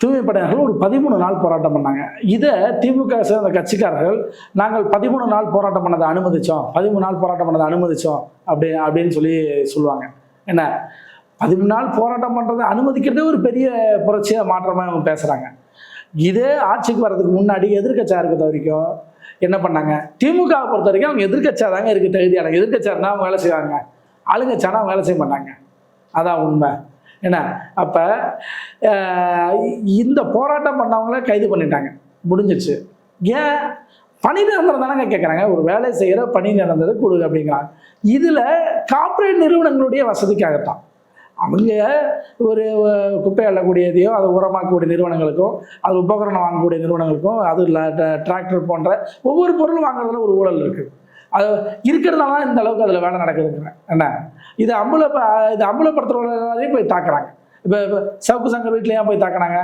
தூய்மை படையினர்கள் ஒரு பதிமூணு நாள் போராட்டம் பண்ணாங்க. இதை திமுக சேர்ந்த கட்சிக்காரர்கள் நாங்கள் பதிமூணு நாள் போராட்டம் பண்ணதை அனுமதித்தோம் பதிமூணு நாள் போராட்டம் பண்ணதை அனுமதித்தோம் அப்படி அப்படின்னு சொல்லி சொல்லுவாங்க. என்ன? பதிமூணு நாள் போராட்டம் பண்ணுறதை அனுமதிக்கிறதே ஒரு பெரிய புரட்சியாக மாற்றமாக அவங்க பேசுகிறாங்க இதே ஆட்சிக்கு வர்றதுக்கு முன்னாடி எதிர்க்கட்சியாக இருக்கிற வரைக்கும் என்ன பண்ணாங்க? திமுக பொறுத்த வரைக்கும் அவங்க எதிர்க்கட்சியாக தாங்க இருக்குது தகுதியானங்க எதிர்கட்சியாக இருந்தால் அவங்க வேலை செய்வாங்க. ஆளுங்கட்சியானா அவங்க வேலை செய்ய மாட்டாங்க. அதான் உண்மை. என்ன? அப்போ இந்த போராட்டம் பண்ணவங்கள கைது பண்ணிட்டாங்க. முடிஞ்சிச்சு ஏன்? பணி நிரந்தரம் தானங்க கேட்குறாங்க ஒரு வேலை செய்கிற பணி நிரந்தரம் கொடுங்க அப்படிங்கிறாங்க. இதில் கார்ப்பரேட் நிறுவனங்களுடைய வசதிக்காகத்தான். அவங்க ஒரு குப்பை அள்ளக்கூடியதையோ அதை உரமாக்கக்கூடிய நிறுவனங்களுக்கும் அது உபகரணம் வாங்கக்கூடிய நிறுவனங்களுக்கும் அது டிராக்டர் போன்ற ஒவ்வொரு பொருளும் வாங்குறதுல ஒரு ஊழல் இருக்குது அது இருக்கிறதுனால தான் இந்த அளவுக்கு அதில் வேலை நடக்குதுங்கிறேன். என்ன? இது அம்புல இது அம்பலப்படுத்துறவங்களையும் போய் தாக்குறாங்க. இப்போ இப்போ சவுக்கு சங்கர் வீட்டில் ஏன் போய் தாக்குனாங்க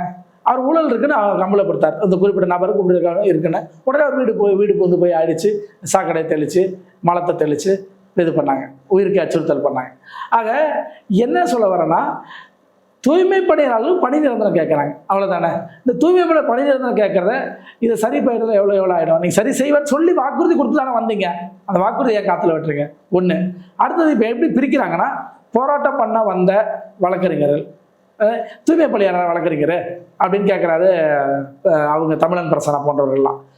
அவர் ஊழல் இருக்குன்னு அவர் அம்பலப்படுத்தார் அந்த குறிப்பிட்ட நபருக்கு இப்படி இருக்குன்னு. உடனே அவர் வீடு போய் வீடு வந்து போய் அடித்து சாக்கடை தெளித்து மலத்தை தெளித்து இது பண்ணாங்க. உயிருக்கு அச்சுறுத்தல் பண்ணாங்க. ஆக என்ன சொல்ல வரேன்னா தூய்மை பணியாளர்களும் பணி நிரந்தரம் கேட்குறாங்க. அவ்வளோதானே இந்த தூய்மை பணி பணி நிரந்தரம் கேட்குறத இதை சரி பண்ணுறது எவ்வளோ எவ்வளோ ஆகிடும் நீங்கள் சரி செய்வேன்னு சொல்லி வாக்குறுதி கொடுத்து தானே வந்தீங்க. அந்த வாக்குறுதியை ஏன் காற்றுல விட்டுருங்க ஒன்று அடுத்தது இப்போ எப்படி பிரிக்கிறாங்கன்னா போராட்டம் பண்ண வந்த வழக்கறிஞர்கள். அஹ், தூய்மை பணியாளர் வழக்கறிஞர் அப்படின்னு கேட்குறாரு அவங்க தமிழன் பிரசனா போன்றவர்கள்லாம்.